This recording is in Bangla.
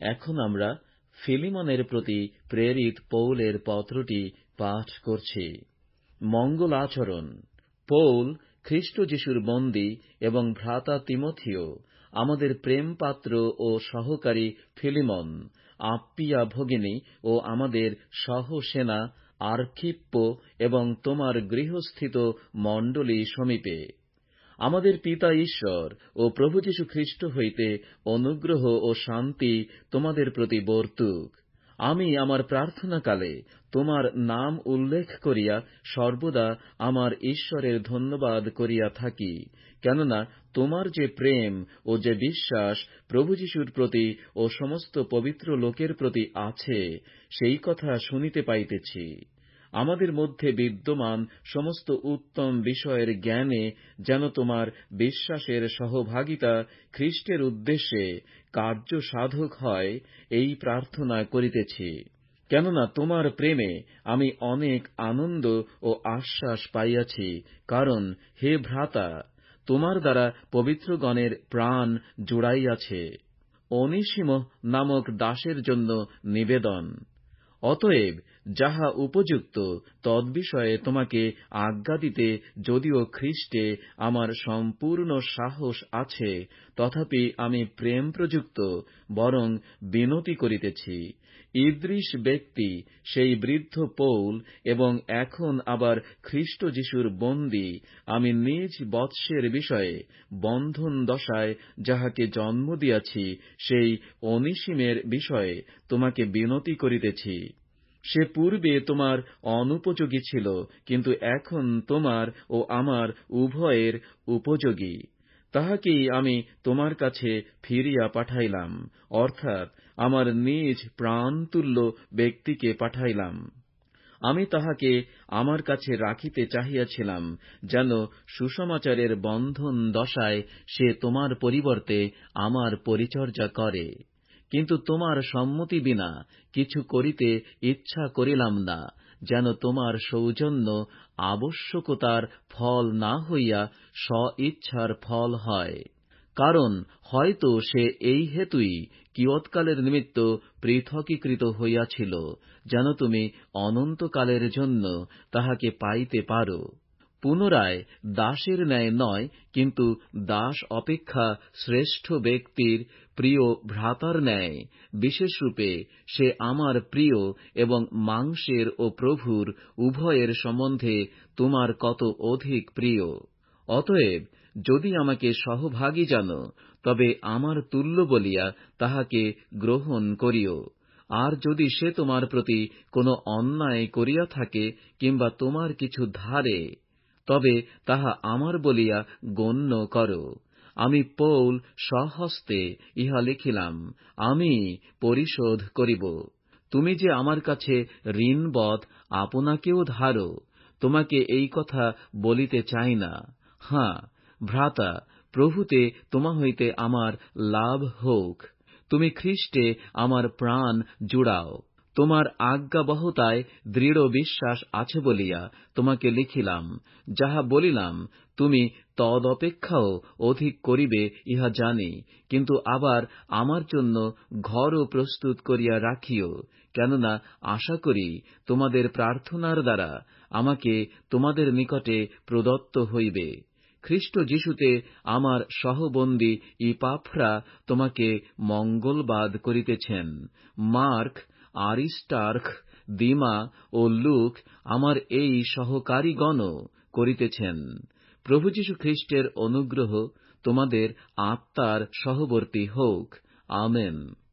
এখন আমরা ফিলিমনের প্রতি প্রেরিত পৌলের পত্রটি পাঠ করছি। মঙ্গল আচরণ। পৌল খ্রিস্ট যিশুর বন্দী এবং ভ্রাতা তিমথিও, আমাদের প্রেমপাত্র ও সহকারী ফিলিমন, আপ্পিয়া ভগিনী ও আমাদের সহসেনা আর্খিপ্প এবং তোমার গৃহস্থিত মণ্ডলী সমীপে। আমাদের পিতা ঈশ্বর ও প্রভু যীশু খ্রিস্ট হইতে অনুগ্রহ ও শান্তি তোমাদের প্রতি বর্তুক। আমি আমার প্রার্থনাকালে তোমার নাম উল্লেখ করিয়া সর্বদা আমার ঈশ্বরের ধন্যবাদ করিয়া থাকি, কেননা তোমার যে প্রেম ও যে বিশ্বাস প্রভু যীশুর প্রতি ও সমস্ত পবিত্র লোকের প্রতি আছে, সেই কথা শুনিতে পাইতেছি। আমাদের মধ্যে বিদ্যমান সমস্ত উত্তম বিষয়ের জ্ঞানে যেন তোমার বিশ্বাসের সহভাগিতা খ্রিস্টের উদ্দেশ্যে কার্যসাধক হয়, এই প্রার্থনা করিতেছি। কেননা তোমার প্রেমে আমি অনেক আনন্দ ও আশ্বাস পাইয়াছি, কারণ হে ভ্রাতা, তোমার দ্বারা পবিত্রগণের প্রাণ জুড়াইয়াছে। অনিসিম নামক দাসের জন্য নিবেদন। অতএব যাহা উপযুক্ত তদ্বিষয়ে তোমাকে আজ্ঞা দিতে যদিও খ্রিস্টে আমার সম্পূর্ণ সাহস আছে, তথাপি আমি প্রেম প্রযুক্ত বরং বিনতি করিতেছি। ইদ্রিস ব্যক্তি, সেই বৃদ্ধ পৌল, এবং এখন আবার খ্রিস্ট যিশুর বন্দী, আমি নিজ বৎসের বিষয়ে বন্ধন দশায় যাহাকে জন্ম দিয়াছি, সেই অনিসিমের বিষয়ে তোমাকে বিনতি করিতেছি। সে পূর্বে তোমার অনুপযোগী ছিল, কিন্তু এখন তোমার ও আমার উভয়ের উপযোগী। তাহাকেই আমি তোমার কাছে ফিরিয়া পাঠাইলাম, অর্থাৎ আমার নিজ প্রাণতুল্য ব্যক্তিকে পাঠাইলাম। আমি তাহাকে আমার কাছে রাখিতে চাহিয়াছিলাম, যেন সুসমাচারের বন্ধন দশায় সে তোমার পরিবর্তে আমার পরিচর্যা করে। কিন্তু তোমার সম্মতি বিনা কিছু করিতে ইচ্ছা করিলাম না, যেন তোমার সৌজন্য আবশ্যকতার ফল না হইয়া স্ব-ইচ্ছার ফল হয়। কারণ হয়তো সে এই হেতুই কিয়ৎকালের নিমিত্ত পৃথকীকৃত হইয়াছিল, যেন তুমি অনন্তকালের জন্য তাহাকে পাইতে পারো। পুনরায় দাসের ন্যায় নয়, কিন্তু দাস অপেক্ষা শ্রেষ্ঠ ব্যক্তির প্রিয় ভ্রাতার ন্যায়। বিশেষরূপে সে আমার প্রিয় এবং মাংসের ও প্রভুর উভয়ের সম্বন্ধে তোমার কত অধিক প্রিয়। অতএব যদি আমাকে সহভাগী জানো, তবে আমার তুল্য বলিয়া তাহাকে গ্রহণ করিও। আর যদি সে তোমার প্রতি কোন অন্যায় করিয়া থাকে কিংবা তোমার কিছু ধারে তবে তাহা আমার বলিয়া গণ্য কর। আমি পৌল স্বহস্তে ইহা লিখিলাম, আমি পরিশোধ করিব। তুমি যে আমার কাছে ঋণবৎ আপনাকেও ধারো, তোমাকে এই কথা বলিতে চাই না। হাঁ, ভ্রাতা, প্রভুতে তোমা হইতে আমার লাভ হোক। তুমি খ্রিস্টে আমার প্রাণ জুড়াও। তোমার আজ্ঞাবহতায় দৃঢ় বিশ্বাস আছে বলিয়া তোমাকে লিখিলাম। যাহা বলিলাম, তুমি তদপেক্ষাও অধিক করিবে, ইহা জানি। কিন্তু আবার আমার জন্য ঘরও প্রস্তুত করিয়া রাখিও। কেননা আশা করি তোমাদের প্রার্থনার দ্বারা আমাকে তোমাদের নিকটে প্রদত্ত হইবে। খ্রিস্ট যিশুতে আমার সহবন্দী ইপাফ্রা তোমাকে মঙ্গলবাদ করিতেছেন। মার্ক আরিস্টার্খ, দিমা ও লুক আমার এই সহকারীগণও করিতেছেন। প্রভু যীশু খ্রিস্টের অনুগ্রহ তোমাদের আত্মার সহবর্তী হোক। আমেন।